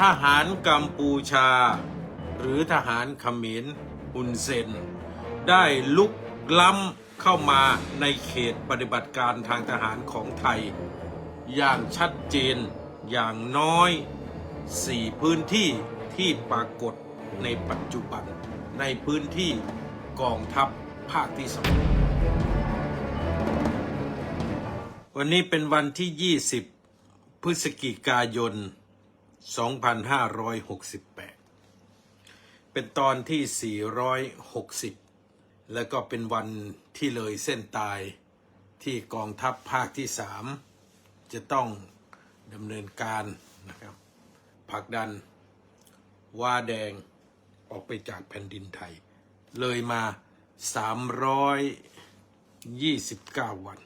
ทหารกัมพูชา หรือทหารเขมรฮุนเซน ได้ลุกล้ำเข้ามาในเขตปฏิบัติการทางทหารของไทย อย่างชัดเจนอย่างน้อย 4 พื้นที่ที่ปรากฏในปัจจุบันในพื้นที่กองทัพภาคที่สองวันนี้เป็นวันที่ 20 พฤศจิกายน 2568 เป็นตอนที่ 460 แล้วก็เป็นวันที่เลยเส้นตายที่กองทัพภาคที่ 3 จะต้องดำเนินการนะครับผลักดันว่าแดงออกไปจากแผ่นดินไทย เลยมา 329 วัน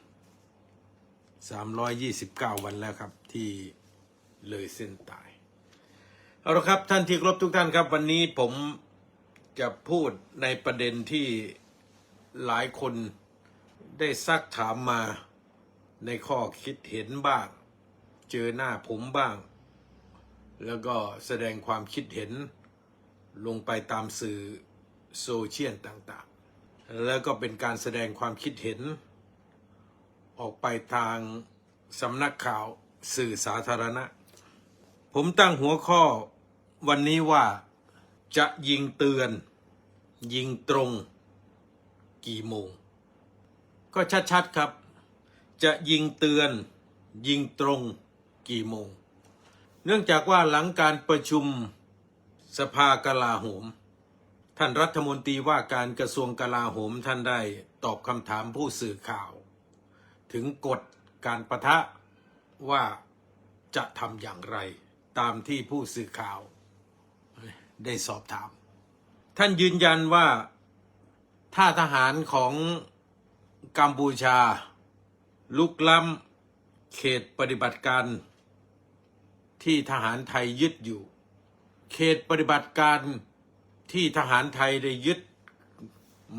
329 วันแล้วครับที่เลยเส้นตาย เอาละครับท่านที่ครบทุกท่านครับ วันนี้ผมจะพูดในประเด็นที่หลายคนได้ซักถามมาในข้อคิดเห็นบ้าง เจอหน้าผมบ้าง แล้วก็แสดงความคิดเห็นลงไปตามสื่อโซเชียลต่างๆ แล้วก็เป็นการแสดงความคิดเห็น ออกไปทางสำนักข่าวสื่อสาธารณะผมตั้งหัวข้อ วันนี้ว่าจะยิงเตือน ยิงตรง กี่โมง ก็ชัดๆครับ จะยิงเตือน ยิงตรงกี่โมง เนื่องจากว่าหลังการประชุมสภากลาโหม ท่านรัฐมนตรีว่าการกระทรวงกลาโหมท่านได้ตอบคำถามผู้สื่อข่าว ถึงกฎการประทะว่าจะทำอย่างไร ตามที่ผู้สื่อข่าว ได้สอบถาม ท่านยืนยันว่าถ้าทหารของกัมพูชา ลุกล้ำเขตปฏิบัติการ ที่ทหารไทยยึดอยู่ เขตปฏิบัติการที่ทหารไทยได้ยึด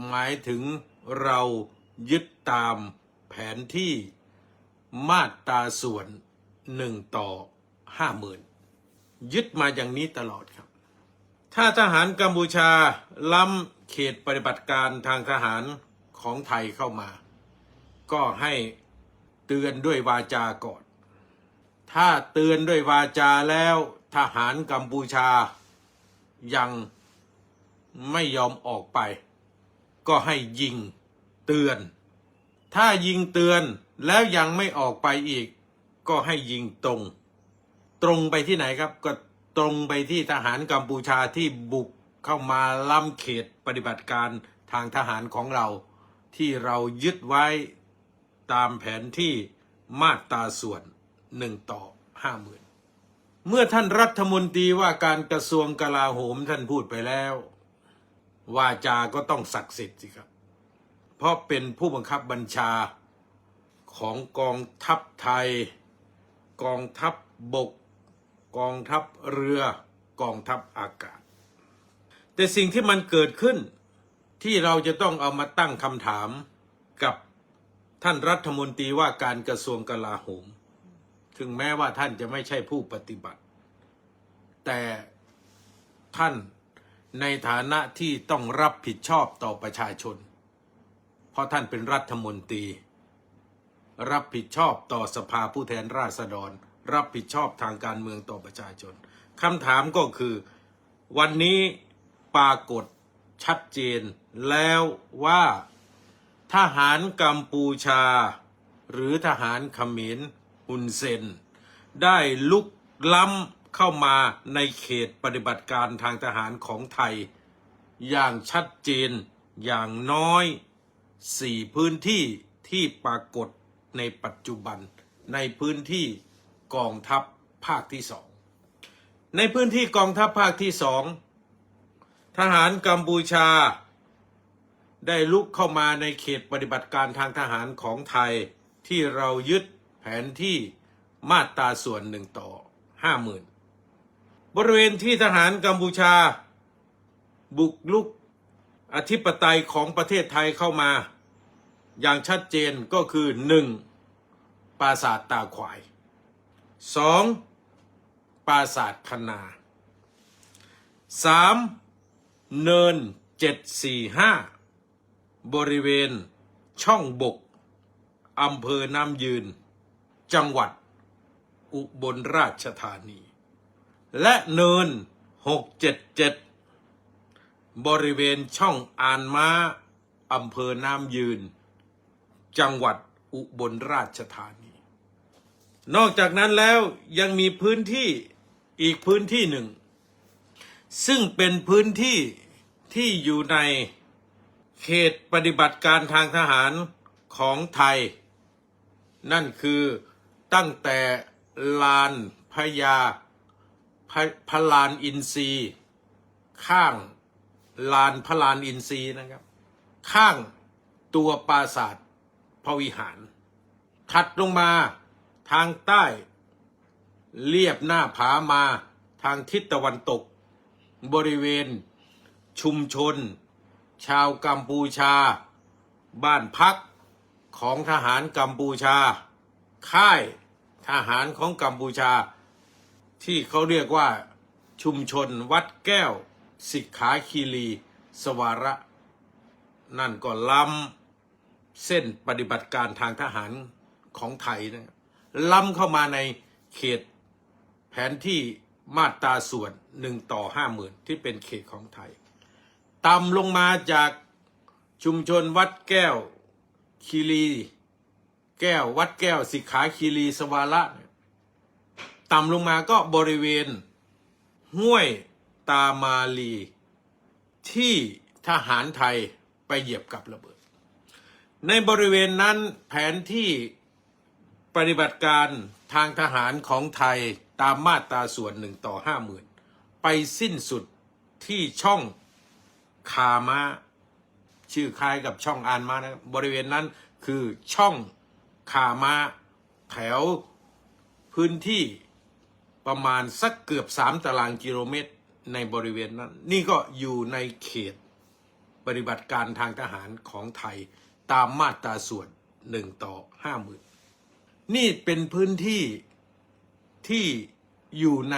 หมายถึงเรายึดตามแผนที่มาตราส่วนหนึ่งต่อห้าหมื่นยึดมาอย่างนี้ตลอด ถ้าทหารกัมพูชาล้ำเขตปฏิบัติการทางทหารของไทยเข้ามา ก็ให้เตือนด้วยวาจาก่อน ถ้าเตือนด้วยวาจาแล้วทหารกัมพูชายังไม่ยอมออกไป ก็ให้ยิงเตือน ถ้ายิงเตือนแล้วยังไม่ออกไปอีก ก็ให้ยิงตรง ตรงไปที่ไหนครับก็ ตรงไปที่ทหารกัมพูชาที่บุกเข้ามาล้ำเขตปฏิบัติการทางทหารของเรา ที่เรายึดไว้ตามแผนที่มาตราส่วนหนึ่งต่อห้าหมื่นเมื่อท่านรัฐมนตรีว่าการกระทรวงกลาโหมท่านพูดไปแล้ววาจาก็ต้องศักดิ์สิทธิ์สิครับ เพราะเป็นผู้บังคับบัญชาของกองทัพไทย กองทัพบบก กองทัพเรือกองทัพอากาศ แต่สิ่งที่มันเกิดขึ้นที่เราจะต้องเอามาตั้งคำถามกับท่านรัฐมนตรีว่าการกระทรวงกลาโหม ถึงแม้ว่าท่านจะไม่ใช่ผู้ปฏิบัติ แต่ท่านในฐานะที่ต้องรับผิดชอบต่อประชาชน เพราะท่านเป็นรัฐมนตรี รับผิดชอบต่อสภาผู้แทนราษฎร รับผิดชอบทางการเมืองต่อประชาชนคำถามก็คือวันนี้ปรากฏชัดเจนแล้วว่าทหารกัมพูชา หรือทหารเขมรฮุนเซน ได้ลุกล้ำเข้ามาในเขตปฏิบัติการทางทหารของไทย อย่างชัดเจนอย่างน้อยสี่พื้นที่ที่ปรากฏในปัจจุบันในพื้นที่ กองทัพภาคที่สองในพื้นที่กองทัพภาคที่สองทหารกัมพูชา ได้ลุกเข้ามาในเขตปฏิบัติการทางทหารของไทยที่เรายึดแผนที่มาตราส่วนหนึ่งต่อห้าหมื่นบริเวณที่ทหารกัมพูชา บุกลุกอธิปไตยของประเทศไทยเข้ามา อย่างชัดเจนก็คือหนึ่งปราสาทตาขวาย สองปราสาทคนาสามเนินเจ็ดสี่ห้าบริเวณช่องบกอำเภอน้ำยืน จังหวัด อุบลราชธานี และเนินหกเจ็ดเจ็ดบริเวณช่องอานม้าอำเภอน้ำยืน จังหวัดอุบลราชธานี นอกจากนั้นแล้วยังมีพื้นที่อีกพื้นที่หนึ่ง ซึ่งเป็นพื้นที่ที่อยู่ในเขตปฏิบัติการทางทหารของไทย นั่นคือตั้งแต่ลานพญาพพลานอินทรีย์ข้างลานพลานอินทรีย์นะครับ ข้างตัวปราสาทพวิหาร ถัดลงมา ทางใต้เลียบหน้าผามาทางทิศตะวันตก บริเวณ ชุมชน ชาวกัมพูชา บ้านพักของทหารกัมพูชา ค่ายทหารของกัมพูชา ที่เขาเรียกว่าชุมชนวัดแก้ว สิกขาคีรี สวาระ นั่นก็ล้ำเส้นปฏิบัติการทางทหารของไทยนะครับ ล้ำเข้ามาในเขตแผนที่มาตราส่วนหนึ่งต่อห้าหมื่นที่เป็นเขตของไทย ต่ำลงมาจากชุมชนวัดแก้วคีรี แก้ววัดแก้วสิขาคีรีสวาระต่ำลงมาก็บริเวณ ห้วยตามาลี ที่ทหารไทยไปเหยียบกับระเบิด ในบริเวณนั้นแผนที่ ปฏิบัติการทางทหารของไทยตามมาตราส่วนหนึ่งต่อห้าหมื่นไปสิ้นสุดที่ช่องคามาชื่อคล้ายกับช่องอานมานะครับบริเวณนั้นคือช่องคามาแถวพื้นที่ประมาณสักเกือบสามตารางกิโลเมตรในบริเวณนั้น นี่ก็อยู่ในเขตปฏิบัติการทางทหารของไทยตามมาตราส่วนหนึ่งต่อห้าหมื่น นี่เป็นพื้นที่ที่อยู่ใน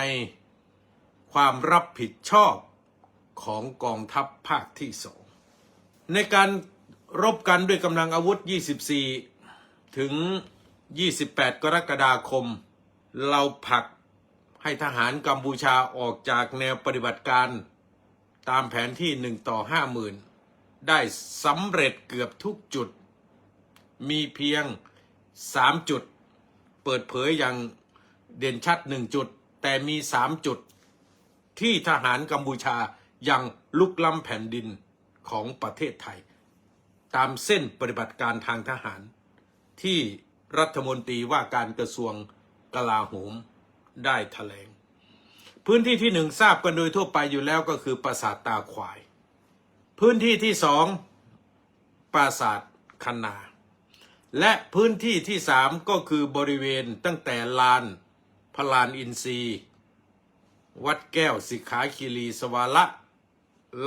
ความรับผิดชอบของกองทัพภาคที่สองในการรบกันด้วยกำลังอาวุธ 24 ถึง 28 กรกฎาคม เราผลักให้ทหารกัมพูชาออกจากแนวปฏิบัติการ ตามแผนที่หนึ่งต่อห้าหมื่นได้สำเร็จเกือบทุกจุด มีเพียงสามจุด เปิดเผยอย่างเด่นชัดหนึ่งจุด แต่มีสามจุดที่ทหารกัมพูชายังลุกล้ำแผ่นดินของประเทศไทย ตามเส้นปฏิบัติการทางทหาร ที่รัฐมนตรีว่าการกระทรวงกลาโหมได้ถแถลง พื้นที่ที่หนึ่งทราบกันโดยทั่วไปอยู่แล้วก็คือปราสาทตาควาย พื้นที่ที่สองปราสาทคณา และพื้นที่ที่สามก็คือบริเวณตั้งแต่ลานพลานอินทรีย์ วัดแก้วสิขาคีรีสวาระ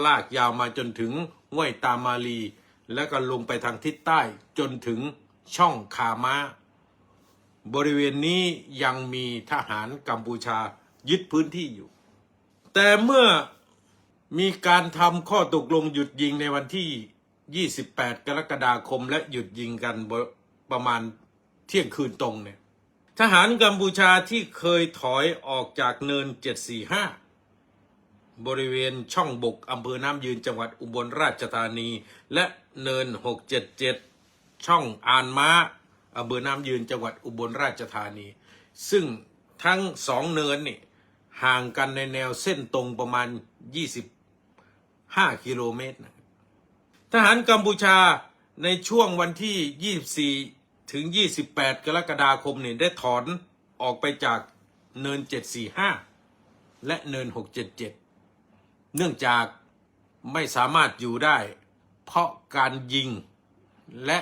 ลากยาวมาจนถึงห้วยตามาลี แล้วก็ลงไปทางทิศใต้จนถึงช่องคามาบริเวณนี้ยังมีทหารกัมพูชายึดพื้นที่อยู่ แต่เมื่อมีการทำข้อตกลงหยุดยิงในวันที่ 28 กรกฎาคมและหยุดยิงกัน ประมาณเที่ยงคืนตรงเนี่ย ทหารกัมพูชาที่เคยถอยออกจากเนิน 745 บริเวณช่องบกอำเภอน้ำยืนจังหวัดอุบลราชธานี และเนิน 677 ช่องอานม้าอำเภอน้ำยืนจังหวัดอุบลราชธานี ซึ่งทั้งสองเนินนี่ห่างกันในแนวเส้นตรงประมาณ 25 กิโลเมตรนะทหารกัมพูชาในช่วงวันที่ 24 ถึง 28 กรกฎาคมนี่ได้ถอนออกไปจากเนิน 745 และเนิน 677 เนื่องจากไม่สามารถอยู่ได้ เพราะการยิงและ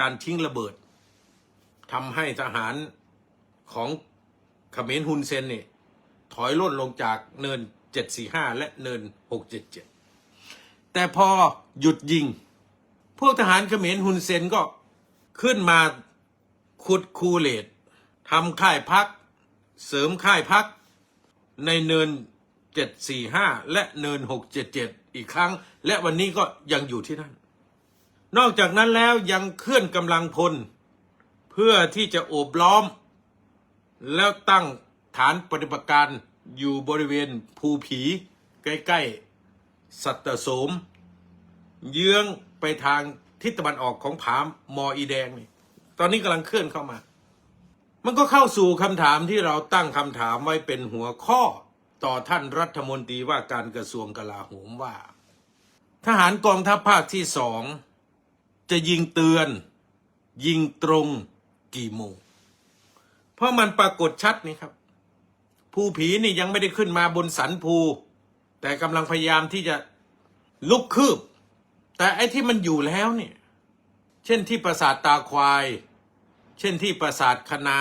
การทิ้งระเบิดทำให้ทหารของเขมรฮุนเซนเนี่ยถอยล่นลงจากเนิน 745 และเนิน 677 แต่พอหยุดยิง พวกทหารเขมรฮุนเซนก็ ขึ้นมาขุดคูเลตทำค่ายพัก เสริมค่ายพัก ในเนิน 745 และเนิน 677 อีกครั้ง และวันนี้ก็ยังอยู่ที่นั่น นอกจากนั้นแล้วยังเคลื่อนกำลังพล เพื่อที่จะโอบล้อม แล้วตั้งฐานปฏิบัติการอยู่บริเวณภูผี ใกล้ ๆ สัตตโสม เยื้องไปทาง ทิศตะวันออกของผามออีแดงนี่ตอนนี้กำลังเคลื่อนเข้ามา มันก็เข้าสู่คำถามที่เราตั้งคำถามไว้เป็นหัวข้อต่อท่านรัฐมนตรีว่าการกระทรวงกลาโหมว่า ทหารกองทัพภาคที่สองจะยิงเตือน ยิงตรงกี่โมง เพราะมันปรากฏชัดนี่ครับ ภูผีนี่ยังไม่ได้ขึ้นมาบนสันภู แต่กำลังพยายามที่จะลุกคืบ แต่ไอ้ที่มันอยู่แล้วเนี่ย เช่นที่ปราสาทตาควาย เช่นที่ปราสาทคณา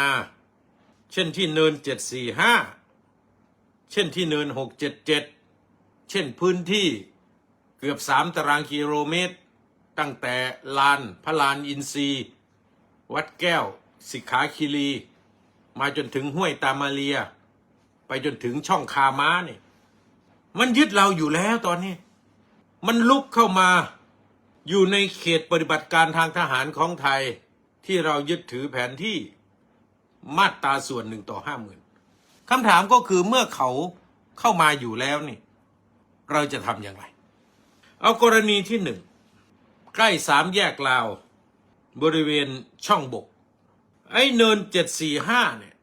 เช่นที่เนินเจ็ดสี่ห้าเช่นที่เนินหกเจ็ดเจ็ดเช่นพื้นที่เกือบสามตารางกิโลเมตร ตั้งแต่ลานพระลานอินทรีวัดแก้ว สิกขาคีรี มาจนถึงห้วยตามาเลีย ไปจนถึงช่องคาม้าเนี่ยมันยึดเราอยู่แล้วตอนนี้ มันลุกเข้ามา อยู่ในเขตปฏิบัติการทางทหารของไทยที่เรายึดถือแผนที่มาตราส่วนหนึ่งต่อห้าหมื่นคำถามก็คือเมื่อเขาเข้ามาอยู่แล้วนี่ เราจะทำอย่างไร เอากรณีที่หนึ่งใกล้สามแยกลาว บริเวณช่องบก ไอ้เนินเจ็ดสี่ห้าเนี่ย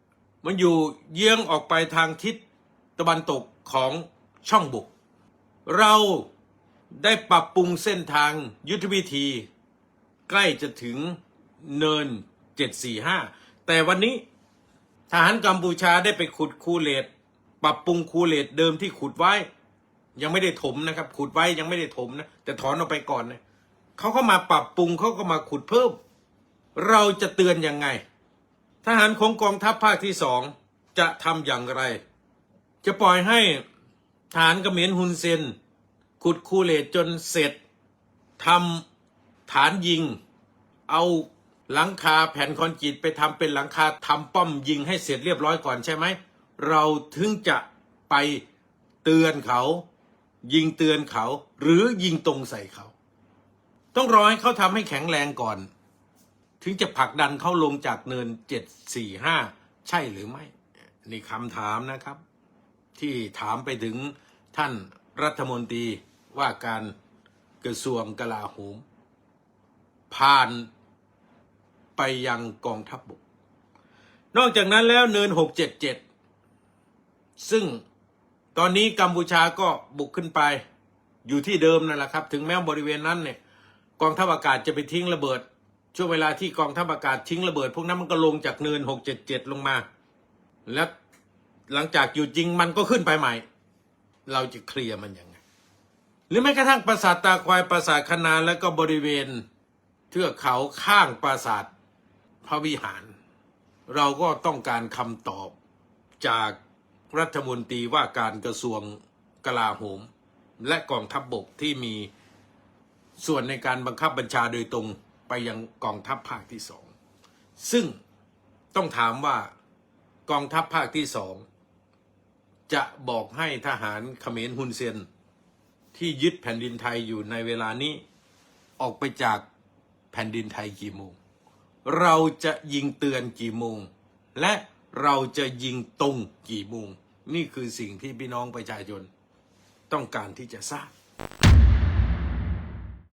มันอยู่เยื้องออกไปทางทิศตะวันตกของช่องบก เรา ได้ปรับปรุงเส้นทางยุทธวิธี ใกล้จะถึงเนิน 745 แต่วันนี้ทหารกัมพูชาได้ไปขุดคูเลตปรับปรุงคูเลตเดิมที่ขุดไว้ ยังไม่ได้ถมนะครับ ขุดไว้ยังไม่ได้ถมนะแต่ถอนออกไปก่อนนะเขาก็มาปรับปรุงเขาก็มาขุดเพิ่ม เราจะเตือนยังไง ทหารของกองทัพภาคที่สองจะทำอย่างไร จะปล่อยให้ฐานกเขมรฮุนเซน ขุดคูเลตจนเสร็จทำฐานยิง เอาหลังคาแผ่นคอนกรีตไปทำเป็นหลังคาทำป้อมยิงให้เสร็จเรียบร้อยก่อนใช่ไหม เราถึงจะไปเตือนเขา ยิงเตือนเขา หรือยิงตรงใส่เขา ต้องรอให้เขาทำให้แข็งแรงก่อน ถึงจะผลักดันเขาลงจากเนินเจ็ดสี่ห้าใช่หรือไม่ นี่คำถามนะครับ ที่ถามไปถึงท่านรัฐมนตรี ว่าการกระทรวงกลาโหม ผ่านไปยังกองทัพบบก นอกจากนั้นแล้วเนิน 677 ซึ่งตอนนี้กัมพูชาก็บุกขึ้นไปอยู่ที่เดิมนั่นแหละครับ ถึงแม้บริเวณนั้นเนี่ยกองทัพอากาศจะไปทิ้งระเบิด ช่วงเวลาที่กองทัพอากาศทิ้งระเบิด พวกนั้นมันก็ลงจากเนิน 677 ลงมา แล้วหลังจากอยู่จริงมันก็ขึ้นไปใหม่ เราจะเคลียร์มันยังไง หรือแม้กระทั่งปราสาทตาควายปราสาทคณาแล้วก็บริเวณเทือกเขาข้างปราสาทพระวิหาร เราก็ต้องการคำตอบจากรัฐมนตรีว่าการกระทรวงกลาโหม และกองทัพบบกที่มีส่วนในการบังคับบัญชาโดยตรงไปยังกองทัพภาคที่สองซึ่งต้องถามว่ากองทัพภาคที่สองจะบอกให้ทหารเขมรฮุนเซน ที่ยึดแผ่นดินไทยอยู่ในเวลานี้ ออกไปจากแผ่นดินไทยกี่โมง เราจะยิงเตือนกี่โมง และเราจะยิงตรงกี่โมง นี่คือสิ่งที่พี่น้องประชาชนต้องการที่จะทราบ